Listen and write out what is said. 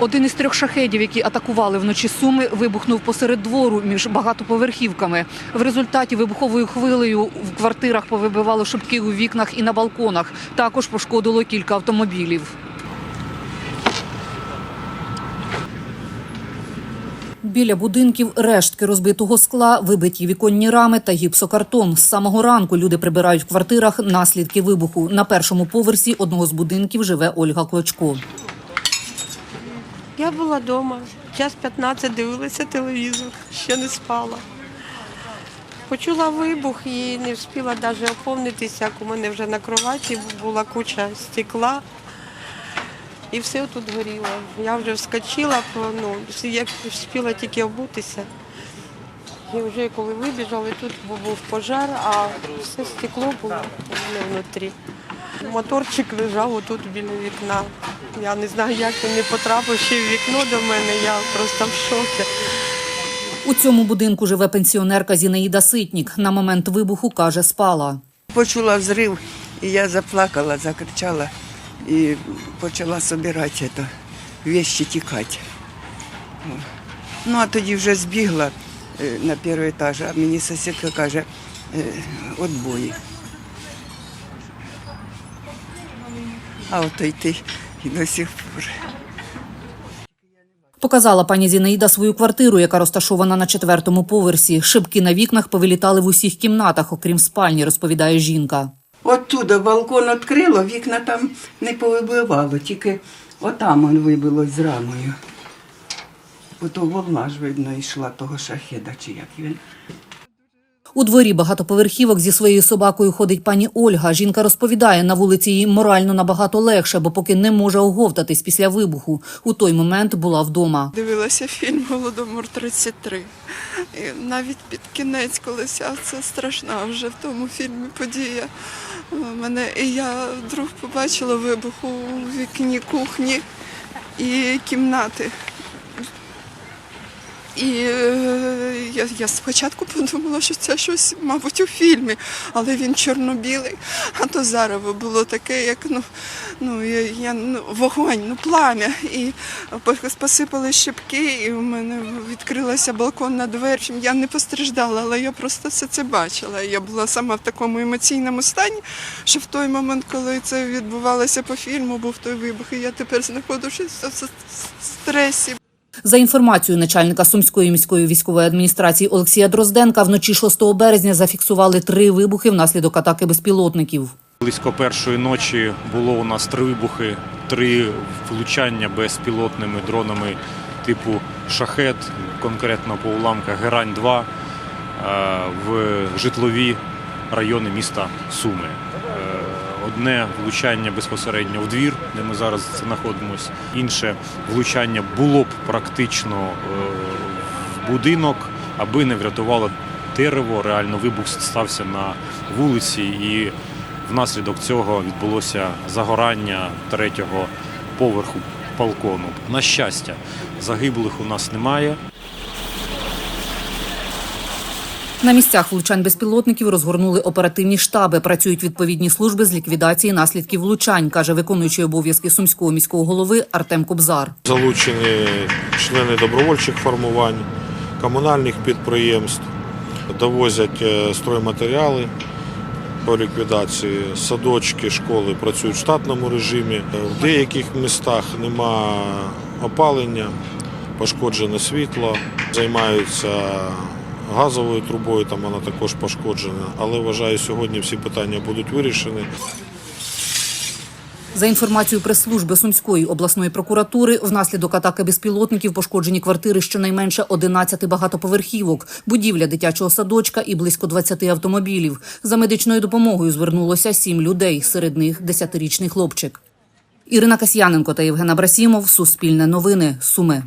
Один із трьох шахедів, які атакували вночі Суми, вибухнув посеред двору між багатоповерхівками. В результаті вибуховою хвилею в квартирах повибивало шибки у вікнах і на балконах. Також пошкодило кілька автомобілів. Біля будинків рештки розбитого скла, вибиті віконні рами та гіпсокартон. З самого ранку люди прибирають в квартирах наслідки вибуху. На першому поверсі одного з будинків живе Ольга Клочко. Я була вдома, час 15 дивилася телевізор, ще не спала. Почула вибух і не встигла навіть оповнитися, як у мене вже на кроваті була куча стекла. І все тут горіло. Я вже вскочила, ну, як встигла тільки обутися. І вже коли вибіжали, тут був пожар, а все стекло було у мене внутрі. Моторчик лежав отут біля вікна. Я не знаю, як він не потрапив ще в вікно до мене. Я просто в шокі. У цьому будинку живе пенсіонерка Зінаїда Ситнік. На момент вибуху каже, спала. Почула взрив, і я заплакала, закричала і почала збирати це, вещи тікати. Ну, а тоді вже збігла е, на перший етаж, а мені сусідка каже, е, отбої. А ото йти і до сих пор. Показала пані Зінаїда свою квартиру, яка розташована на четвертому поверсі. Шибки на вікнах повилітали в усіх кімнатах, окрім спальні, розповідає жінка. Оттуда балкон відкрило, вікна там не повибивало, тільки отам он вибилось з рамою. Ото волна ж видно йшла того шахеда, чи як він. У дворі багатоповерхівок зі своєю собакою ходить пані Ольга. Жінка розповідає, на вулиці їй морально набагато легше, бо поки не може оговтатись після вибуху. У той момент була вдома. Дивилася фільм Голодомор 33. І навіть під кінець, коли вся ця страшна вже в тому фільмі подія. Мене і я вдруг побачила вибух у вікні кухні і кімнати. І е, я, я спочатку подумала, що це щось, мабуть, у фільмі, але він чорно-білий, а то зараз було таке, як ну, ну, я, я, ну, вогонь, ну, плам'я. І посипали щепки, і у мене відкрилася балконна двері. Я не постраждала, але я просто все це бачила. Я була сама в такому емоційному стані, що в той момент, коли це відбувалося по фільму, був той вибух, і я тепер знаходжуся в в стресі. За інформацією начальника Сумської міської військової адміністрації Олексія Дрозденка, вночі 6 березня зафіксували три вибухи внаслідок атаки безпілотників. Близько першої ночі було у нас три вибухи, три влучання безпілотними дронами типу шахет, конкретно по уламках Герань-2 е, в житлові райони міста Суми. Одне влучання безпосередньо в двір, де ми зараз знаходимося. Інше влучання було б практично е, в будинок, аби не врятувало дерево. Реально вибух стався на вулиці, і внаслідок цього відбулося загорання третього поверху балкону. На щастя, загиблих у нас немає. На місцях влучань безпілотників розгорнули оперативні штаби. Працюють відповідні служби з ліквідації наслідків влучань, каже виконуючий обов'язки сумського міського голови Артем Кобзар. Залучені члени добровольчих формувань, комунальних підприємств, довозять е, стройматеріали по ліквідації. Садочки, школи працюють в штатному режимі. Е, В деяких містах нема опалення, пошкоджене світло, займаються газовою трубою, там вона також пошкоджена. Але вважаю, сьогодні всі питання будуть вирішені. За інформацією прес-служби Сумської обласної прокуратури, внаслідок атаки безпілотників пошкоджені квартири щонайменше 11 багатоповерхівок, будівля дитячого садочка і близько 20 автомобілів. За медичною допомогою звернулося сім людей, серед них 10-річний хлопчик. Ірина Касьяненко та Євген Абрасімов. Суспільне новини. Суми.